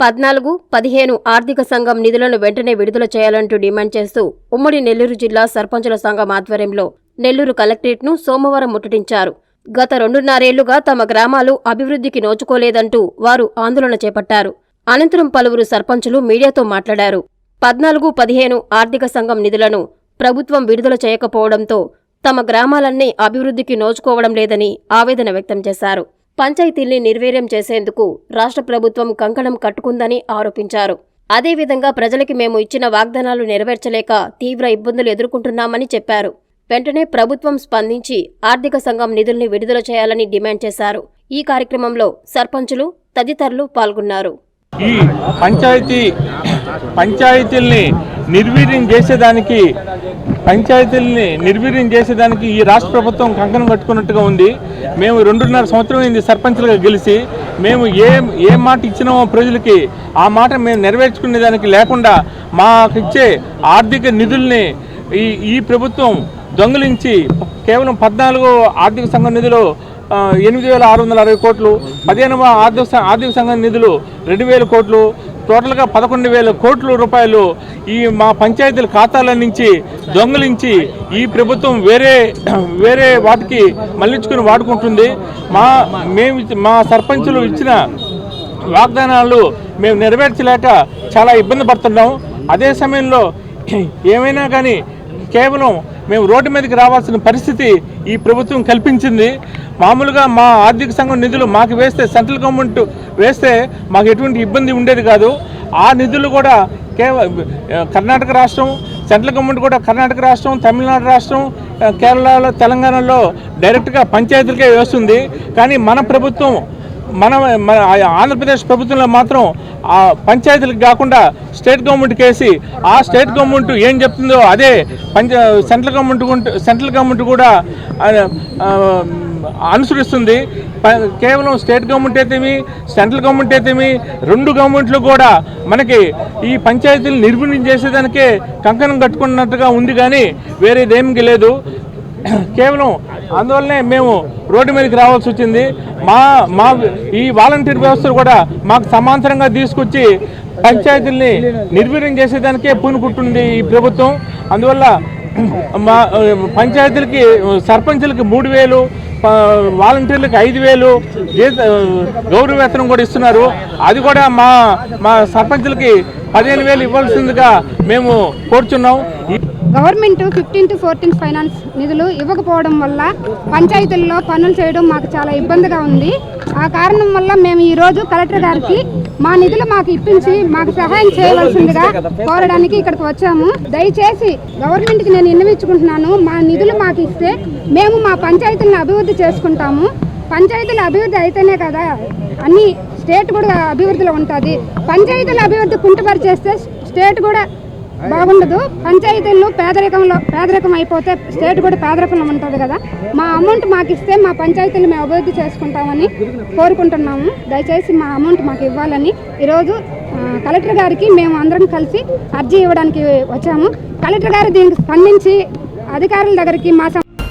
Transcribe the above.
పద్నాలుగు పదిహేను ఆర్థిక సంఘం నిధులను వెంటనే విడుదల చేయాలంటూ డిమాండ్ చేస్తూ ఉమ్మడి నెల్లూరు జిల్లా సర్పంచుల సంఘం ఆధ్వర్యంలో నెల్లూరు కలెక్టరేట్ను సోమవారం ముట్టడించారు. గత రెండున్నరేళ్ళుగా తమ గ్రామాలు అభివృద్ధికి నోచుకోలేదంటూ వారు ఆందోళన చేపట్టారు. అనంతరం పలువురు సర్పంచులు మీడియాతో మాట్లాడారు. పద్నాలుగు పదిహేను ఆర్థిక సంఘం నిధులను ప్రభుత్వం విడుదల చేయకపోవడంతో తమ గ్రామాలన్నీ అభివృద్ధికి నోచుకోవడం లేదని ఆవేదన వ్యక్తం చేశారు. పంచాయతీల్ని నిర్వీర్యం చేసేందుకు రాష్ట్ర ప్రభుత్వం కంకణం కట్టుకుందని ఆరోపించారు. అదేవిధంగా ప్రజలకి మేము ఇచ్చిన వాగ్దానాలు నెరవేర్చలేక తీవ్ర ఇబ్బందులు ఎదుర్కొంటున్నామని చెప్పారు. వెంటనే ప్రభుత్వం స్పందించి ఆర్థిక సంఘం నిధుల్ని విడుదల చేయాలని డిమాండ్ చేశారు. ఈ కార్యక్రమంలో సర్పంచులు తదితరులు పాల్గొన్నారు. ఈ పంచాయతీ పంచాయతీల్ని నిర్వీర్యం చేసేదానికి పంచాయతీల్ని నిర్వీర్యం చేసేదానికి ఈ రాష్ట్ర ప్రభుత్వం కంకణం కట్టుకున్నట్టుగా ఉంది. మేము రెండున్నర సంవత్సరం అయింది సర్పంచ్లుగా గెలిచి మేము ఏ ఏ మాట ఇచ్చినామో ప్రజలకి ఆ మాట మేము నెరవేర్చుకునే దానికి లేకుండా మాకు ఇచ్చే ఆర్థిక నిధుల్ని ఈ ఈ ప్రభుత్వం దొంగిలించి కేవలం పద్నాలుగు ఆర్థిక సంఘం నిధులు ఎనిమిది వేల ఆరు వందల అరవై కోట్లు పదిహేనవ ఆర్థిక ఆర్థిక సంఘం నిధులు రెండు వేల కోట్లు టోటల్గా పదకొండు వేల కోట్ల రూపాయలు ఈ మా పంచాయతీల ఖాతాల నుంచి దొంగలించి ఈ ప్రభుత్వం వేరే వేరే వాటికి మళ్ళించుకుని వాడుకుంటుంది. మా మేము మా సర్పంచులు ఇచ్చిన వాగ్దానాలు మేము నెరవేర్చలేక చాలా ఇబ్బంది పడుతున్నాం. అదే సమయంలో ఏమైనా కానీ కేవలం మేము రోడ్డు మీదకి రావాల్సిన పరిస్థితి ఈ ప్రభుత్వం కల్పించింది. మామూలుగా మా ఆర్థిక సంఘం నిధులు మాకు వేస్తే సెంట్రల్ గవర్నమెంట్ వేస్తే మాకు ఎటువంటి ఇబ్బంది ఉండేది కాదు. ఆ నిధులు కూడా కేవలం కర్ణాటక రాష్ట్రం సెంట్రల్ గవర్నమెంట్ కూడా కర్ణాటక రాష్ట్రం తమిళనాడు రాష్ట్రం కేరళలో తెలంగాణలో డైరెక్ట్గా పంచాయతీలకే వేస్తుంది. కానీ మన ప్రభుత్వం మన ఆంధ్రప్రదేశ్ ప్రభుత్వంలో మాత్రం ఆ పంచాయతీలకు కాకుండా స్టేట్ గవర్నమెంట్కి వేసి ఆ స్టేట్ గవర్నమెంట్ ఏం చెప్తుందో అదే పంచ సెంట్రల్ గవర్నమెంట్ సెంట్రల్ గవర్నమెంట్ కూడా అనుసరిస్తుంది. కేవలం స్టేట్ గవర్నమెంట్ అయితేమి సెంట్రల్ గవర్నమెంట్ అయితేమి రెండు గవర్నమెంట్లు కూడా మనకి ఈ పంచాయతీలు నిర్వీణం చేసేదానికే కంకణం కట్టుకున్నట్టుగా ఉంది కానీ వేరేదేమి లేదు. కేవలం అందువల్లనే మేము రోడ్డు మీదకి రావాల్సి వచ్చింది. మా మా ఈ వాలంటీర్ వ్యవస్థలు కూడా మాకు సమాంతరంగా తీసుకొచ్చి పంచాయతీల్ని నిర్వీర్యం చేసేదానికే పూనుకుంటుంది ఈ ప్రభుత్వం. అందువల్ల మా పంచాయతీలకి సర్పంచులకి మూడు వేలు వాలంటీర్లకు ఐదు వేలు గౌరవ వేతనం కూడా ఇస్తున్నారు. అది కూడా మా మా సర్పంచులకి పదిహేను వేలు ఇవ్వాల్సిందిగా మేము కోరుచున్నాం. Government fifteen to fourteen finance నిధులు ఇవ్వకపోవడం వల్ల పంచాయతీల్లో పనులు చేయడం మాకు చాలా ఇబ్బందిగా ఉంది. ఆ కారణం వల్ల మేము ఈరోజు కలెక్టర్ గారికి మా నిధులు మాకు ఇప్పించి మాకు సహాయం చేయవలసిందిగా కోరడానికి ఇక్కడికి వచ్చాము. దయచేసి గవర్నమెంట్కి నేను విన్నవించుకుంటున్నాను మా నిధులు మాకు ఇస్తే మేము మా పంచాయతీలను అభివృద్ధి చేసుకుంటాము. పంచాయతీల అభివృద్ధి అయితేనే కదా అన్ని స్టేట్ కూడా అభివృద్ధిలో ఉంటుంది. పంచాయతీల అభివృద్ధి కుంటుపరిచేస్తే స్టేట్ కూడా బాగుండదు. పంచాయతీలు పేదరికంలో పేదరికం అయిపోతే స్టేట్ కూడా పేదరికంలో ఉంటుంది కదా. మా అమౌంట్ మాకు ఇస్తే మా పంచాయతీలు మేము అభివృద్ధి చేసుకుంటామని కోరుకుంటున్నాము. దయచేసి మా అమౌంట్ మాకు ఇవ్వాలని ఈరోజు కలెక్టర్ గారికి మేము అందరం కలిసి అర్జీ ఇవ్వడానికి వచ్చాము. కలెక్టర్ గారు దీనికి స్పందించి అధికారుల దగ్గరికి మా